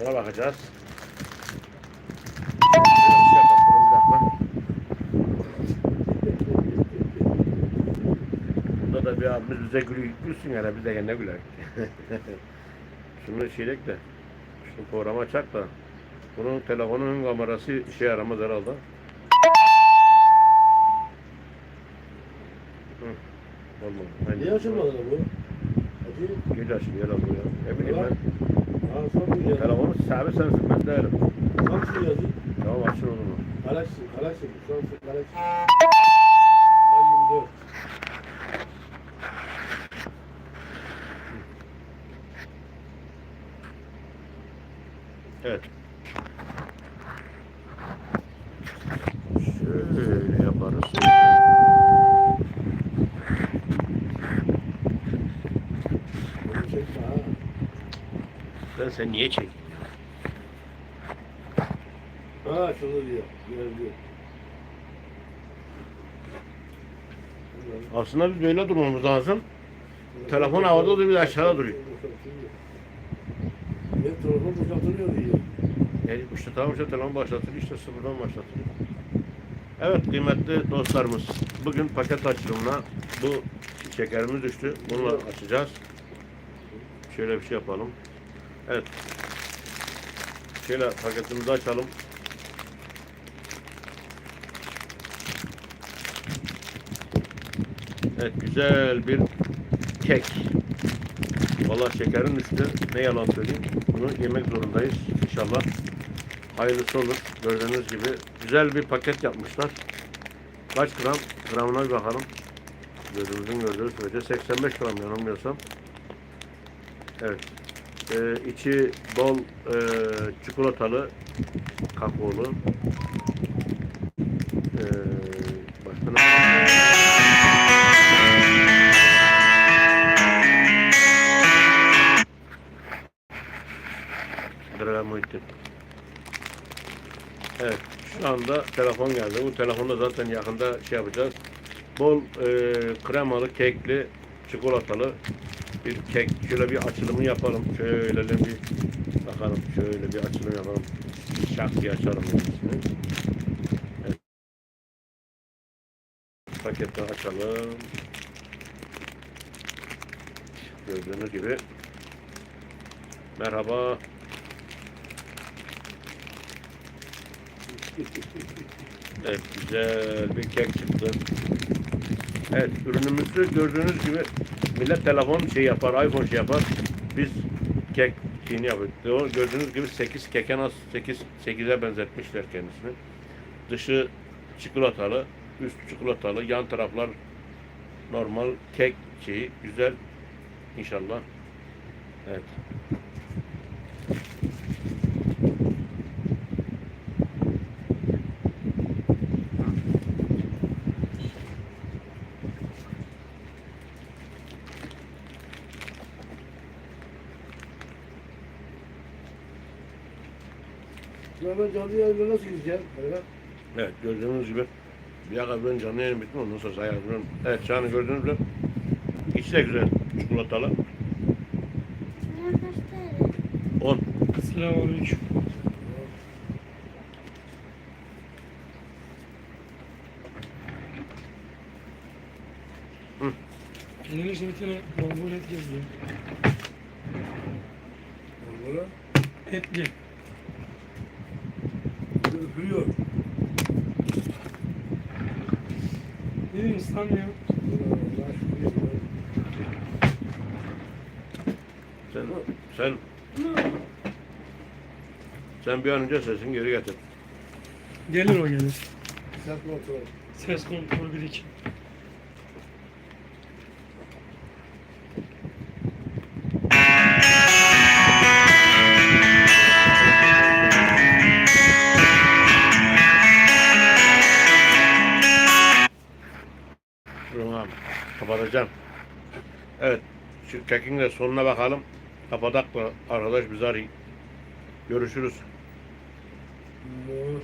Buna bakacağız. Burada da bir abimiz bize gülü gülsün yani biz de kendine güler. Şunu şeylek de. Şunu programı açak da. Bunun telefonun kamerası işe yaramaz herhalde. Olmadı. Niye açılmadı bu? Hadi. Gece açılıyor herhalde ya. Ne bileyim ben. Ha son bir yazı. Telefonu sahibi sensin ben değilim. Samsung yazı. Tamam açın o zaman. Galaxy, Galaxy, Samsung Galaxy. A24. Evet. Şöyle yaparız. Bunu çekme ha. Ben sen niye çek? Ha açıldı diyor. Gördü. Aslında biz böyle durmamız lazım. Telefon havada duruyor, bir aşağıda duruyor. Ne telefon boşaltılıyor diyor. Yani işte tamam işte telefon başlatılıyor işte sıfırdan başlatılıyor. Evet kıymetli dostlarımız. Bugün paket açılımına bu şekerimiz düştü. Bunu açacağız. Şöyle bir şey yapalım. Evet. Şöyle paketimizi açalım. Evet güzel bir kek. Vallahi şekerin üstü ne yalan söyleyeyim. Bunu yemek zorundayız inşallah. Hayırlısı olur. Gördüğünüz gibi güzel bir paket yapmışlar. Kaç gram? Gramına bir bakalım. Gözümüzün gördüğü sürece 85 gram yanılmıyorsam. Evet. Ee, içi bol e, çikolatalı, kakaolu. Ee, başka ne? Evet. Şu anda telefon geldi. Bu telefonda zaten yakında şey yapacağız. Bol e, kremalı, kekli, çikolatalı bir kek. Şöyle bir açılımı yapalım. Şöyle bir bakalım. Şöyle bir açılım yapalım. Şak diye açalım. Evet. Paketi açalım. Gördüğünüz gibi. Merhaba. Evet güzel bir kek çıktı. Evet ürünümüzü gördüğünüz gibi millet telefon şey yapar, iPhone şey yapar. Biz kek şeyini yapıyoruz. Gördüğünüz gibi 8 keken az 8 8'e benzetmişler kendisini. Dışı çikolatalı, üst çikolatalı, yan taraflar normal kek şeyi güzel inşallah. Evet. Ya ben canlı yayına nasıl gideceğim? Evet. Evet gördüğünüz gibi bir dakika ben canlı yayın bitti ondan sonra sayar. Evet şu an gördüğünüz gibi içi de güzel çikolatalı. 10. Selamünaleyküm. Hı. Kendine işte bir tane bol et Etli. Üfürüyor. Ne diyeyim? Allah şükür. Sen sen sen bir an önce sesini geri getir. Gelir o gelir. Sen kontrol. Ses kontrol 1 2. Abi. Kapatacağım. Evet. Şu kekin de sonuna bakalım. Kapatak da arkadaş bizi arayın. Görüşürüz. Bu